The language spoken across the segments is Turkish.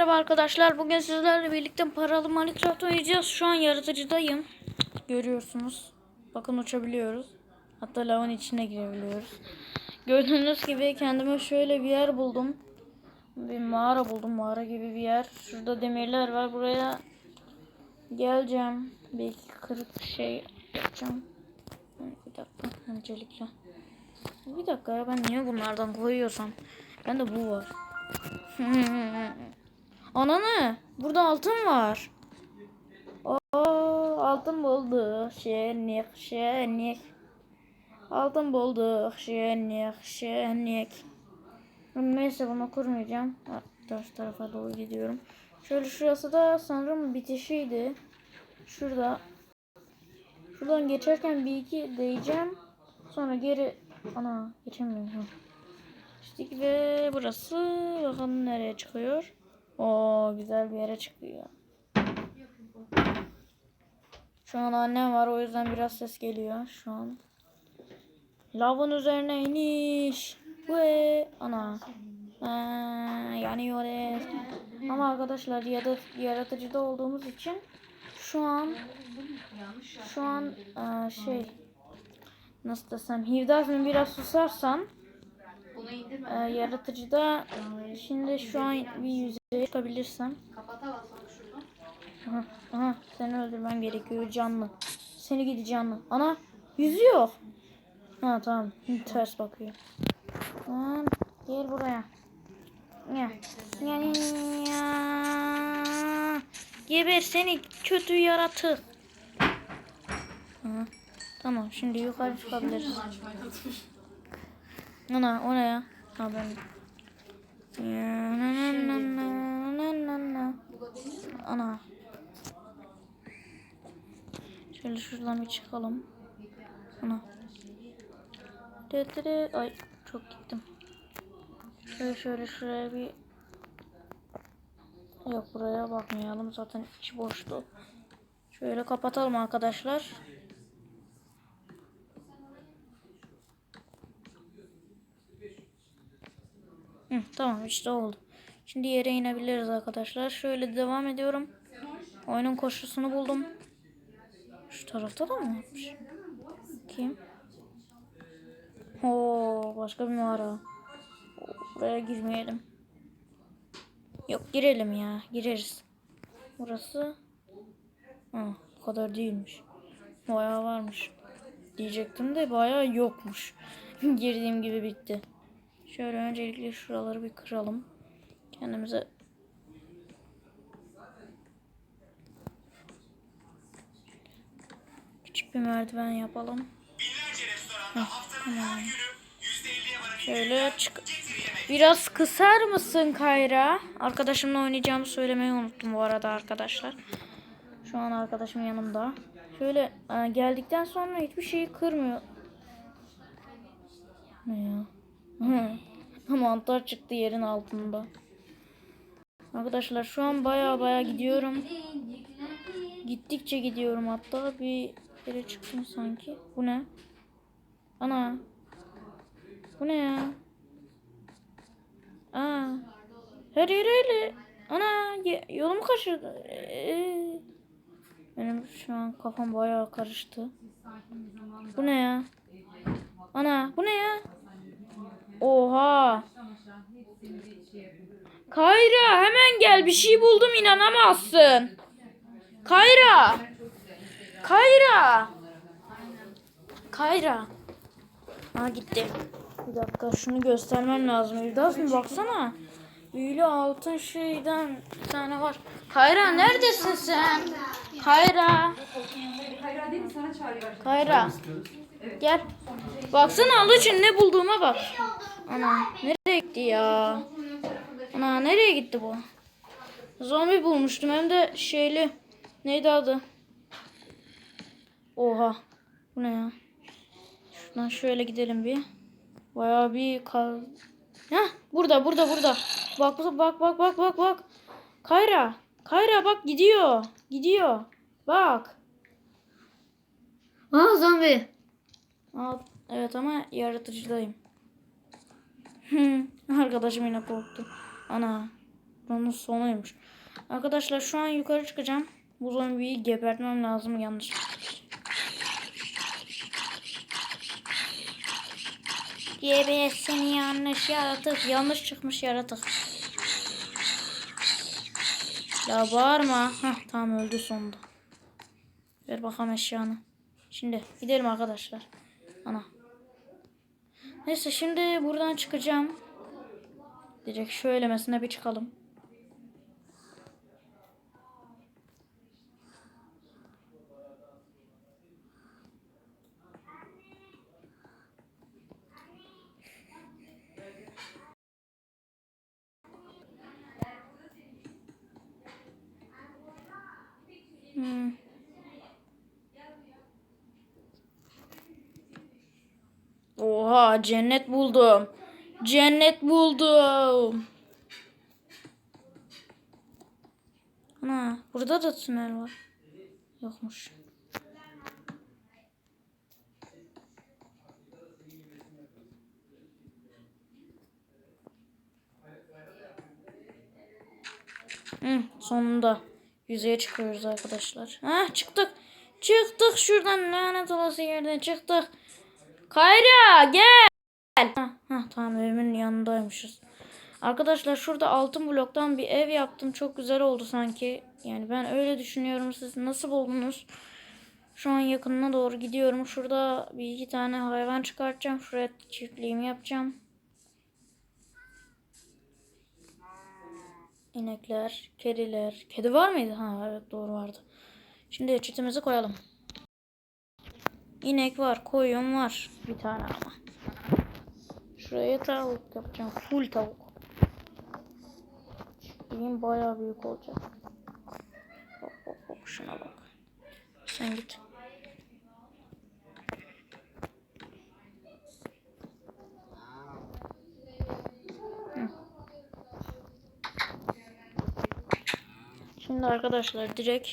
Merhaba arkadaşlar. Bugün sizlerle birlikte paralı Minecraft oynayacağız. Şu an yaratıcıdayım. Görüyorsunuz. Bakın uçabiliyoruz. Hatta lavın içine girebiliyoruz. Gördüğünüz gibi kendime şöyle bir yer buldum. Bir mağara buldum. Mağara gibi bir yer. Şurada demirler var. Buraya geleceğim. Bir iki kırık şey yapacağım. Bir dakika öncelikle. Bir dakika ya ben niye bunlardan koyuyorsam. Bende bu var. Ana ne? Burada altın var. Oo, altın bulduk. Şenik, şenik. Altın bulduk. Şenik, şenik. Neyse bunu kurmayacağım. Ters tarafa doğru gidiyorum. Şöyle şurası da sanırım bitişiydi. Şurada. Şuradan geçerken bir iki değeceğim. Sonra geri... Ana geçemiyorum. İşte ve burası bakalım nereye çıkıyor. Oo güzel bir yere çıkıyor. Şu an annem var o yüzden biraz ses geliyor şu an. Lavın üzerine iniş. Ve ana. Aa, yanıyor. Ama arkadaşlar yarat yaratıcıda olduğumuz için şu an şu an şey nasıl desem Hivdas'ın biraz susarsan Ee, yaratıcıda şimdi şu an bir yüzeye çıkabilirsem. Aha, aha seni öldürmem gerekiyor canlı. Seni gidi canlı. Ana yüzü yok. Ha tamam ters bakıyor. Tamam gel buraya. Ya. Ya, ya, ya. Geber seni kötü yaratık. Aha, tamam şimdi yukarı çıkabiliriz. Ana o ne ya? Ha ben. Ana. Şöyle şuradan bir çıkalım. Ana. De, de, de. Ay çok gittim. Şöyle şöyle şuraya bir Yok buraya bakmayalım zaten içi boştu. Şöyle kapatalım arkadaşlar. Hı, tamam işte oldu. Şimdi yere inebiliriz arkadaşlar. Şöyle devam ediyorum. Oyunun koşusunu buldum. Şu tarafta da mı varmış? Kim? Oo, başka bir mağara. Buraya girmeyelim. Yok girelim ya. Gireriz. Burası. Ha, bu kadar değilmiş. Bayağı varmış. Diyecektim de bayağı yokmuş. Girdiğim gibi bitti. Şöyle öncelikle şuraları bir kıralım. Kendimize küçük bir merdiven yapalım. Heh, tamam. Şöyle çık. Biraz kısar mısın Kayra? Arkadaşımla oynayacağımı söylemeyi unuttum bu arada arkadaşlar. Şu an arkadaşım yanımda. Şöyle e, geldikten sonra hiçbir şeyi kırmıyor. Ne ya? Mantar çıktı yerin altında. Arkadaşlar şu an baya baya gidiyorum. Gittikçe gidiyorum hatta bir yere çıktım sanki. Bu ne? Ana. Bu ne ya? Aa. Her yer öyle. Ana yolumu kaçırdı. Ee, benim şu an kafam bayağı karıştı. Bu ne ya? Ana bu ne ya? Oha. Kayra hemen gel bir şey buldum inanamazsın. Kayra. Kayra. Kayra. Ha gitti. Bir dakika şunu göstermem lazım. İldas mı baksana. Büyülü altın şeyden bir tane var. Kayra neredesin sen? Kayra. Kayra. Gel. Baksana için ne bulduğuma bak. Ana nereye gitti ya? Ana nereye gitti bu? Zombi bulmuştum hem de şeyli. Neydi adı? Oha. Bu ne ya? Şuradan şöyle gidelim bir. Bayağı bir kal. Heh, burada burada burada. Bak bak bak bak bak bak. Kayra. Kayra bak gidiyor. Gidiyor. Bak. Aa zombi. Aa, evet ama yaratıcıdayım. Arkadaşım yine korktu. Ana. Bunun sonuymuş. Arkadaşlar şu an yukarı çıkacağım. Bu zombiyi gebertmem lazım yanlış. Geber seni yanlış yaratık. Yanlış çıkmış yaratık. Ya bağırma. Heh, tamam öldü sonunda. Ver bakalım eşyanı. Şimdi gidelim arkadaşlar. Ana. Neyse şimdi buradan çıkacağım. Direkt şöylemesine bir çıkalım. Oha cennet buldum. Cennet buldum. Ana burada da tünel var. Yokmuş. Hı, sonunda yüzeye çıkıyoruz arkadaşlar. Ha çıktık. Çıktık şuradan lanet olası yerden çıktık. Kayra gel. Ha, ha, tamam evimin yanındaymışız. Arkadaşlar şurada altın bloktan bir ev yaptım. Çok güzel oldu sanki. Yani ben öyle düşünüyorum. Siz nasıl buldunuz? Şu an yakınına doğru gidiyorum. Şurada bir iki tane hayvan çıkartacağım. Şuraya çiftliğimi yapacağım. İnekler, kediler. Kedi var mıydı? Ha evet doğru vardı. Şimdi çitimizi koyalım. İnek var, koyun var. Bir tane ama. Şuraya tavuk yapacağım. Full tavuk. Çiftliğim bayağı büyük olacak. Hop hop hop şuna bak. Sen git. Şimdi arkadaşlar direkt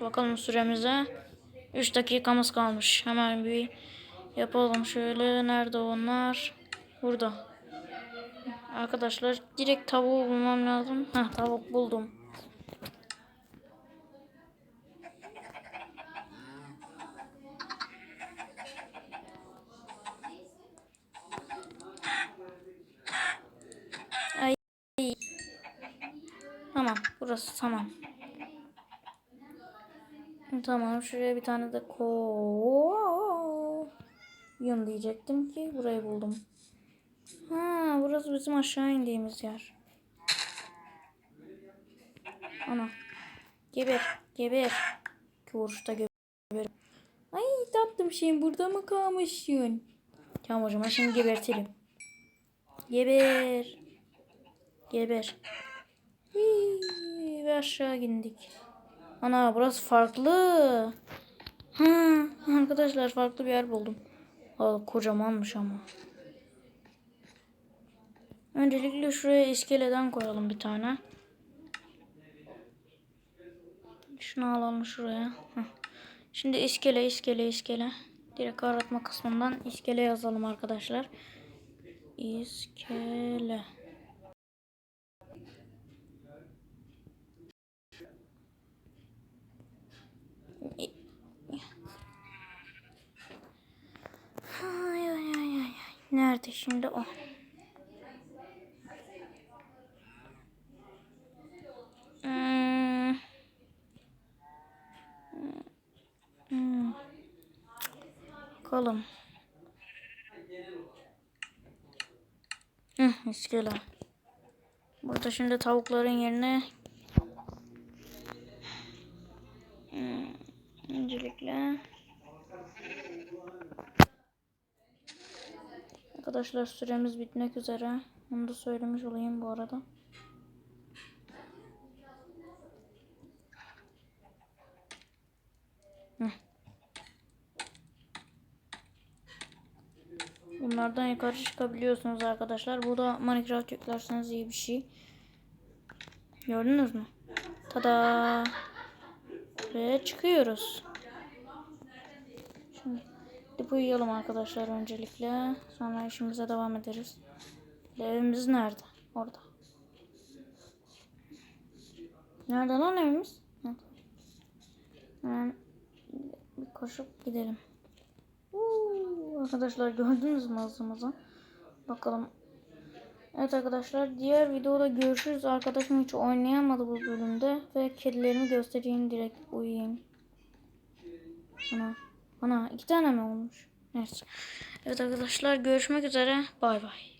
bakalım süremize. 3 dakikamız kalmış. Hemen bir yapalım şöyle. Nerede onlar? Burada. Arkadaşlar direkt tavuğu bulmam lazım. Heh tavuk buldum. Ay. Tamam burası tamam. Tamam şuraya bir tane de koyun diyecektim ki burayı buldum. Ha burası bizim aşağı indiğimiz yer. Ana. Geber. Geber. Kıvırışta geber. Ay tatlım şeyim burada mı kalmışsın? Tamam zaman şimdi gebertelim. Geber. Geber. Hii, ve aşağı indik. Ana burası farklı. Ha, arkadaşlar farklı bir yer buldum. Aa, kocamanmış ama. Öncelikle şuraya iskeleden koyalım bir tane. Şunu alalım şuraya. Şimdi iskele iskele iskele. Direkt aratma kısmından iskele yazalım arkadaşlar. İskele. Ay ay ay ay. ay. Nerede şimdi o? Bakalım. Hı, iskele. Burada şimdi tavukların yerine hmm, öncelikle Arkadaşlar süremiz bitmek üzere. Onu da söylemiş olayım bu arada. Heh. Bunlardan yukarı çıkabiliyorsunuz arkadaşlar. Bu da Minecraft yüklerseniz iyi bir şey. Gördünüz mü? Tada! Ve çıkıyoruz. Gidip uyuyalım arkadaşlar öncelikle. Sonra işimize devam ederiz. Evimiz nerede? Orada. Nerede lan evimiz? Hemen bir koşup gidelim. Uuu, arkadaşlar gördünüz mü hızımızı? Bakalım. Evet arkadaşlar diğer videoda görüşürüz. Arkadaşım hiç oynayamadı bu bölümde. Ve kedilerimi göstereyim direkt uyuyayım. Ana. Ana iki tane mi olmuş? Neyse. Evet arkadaşlar görüşmek üzere. Bay bay.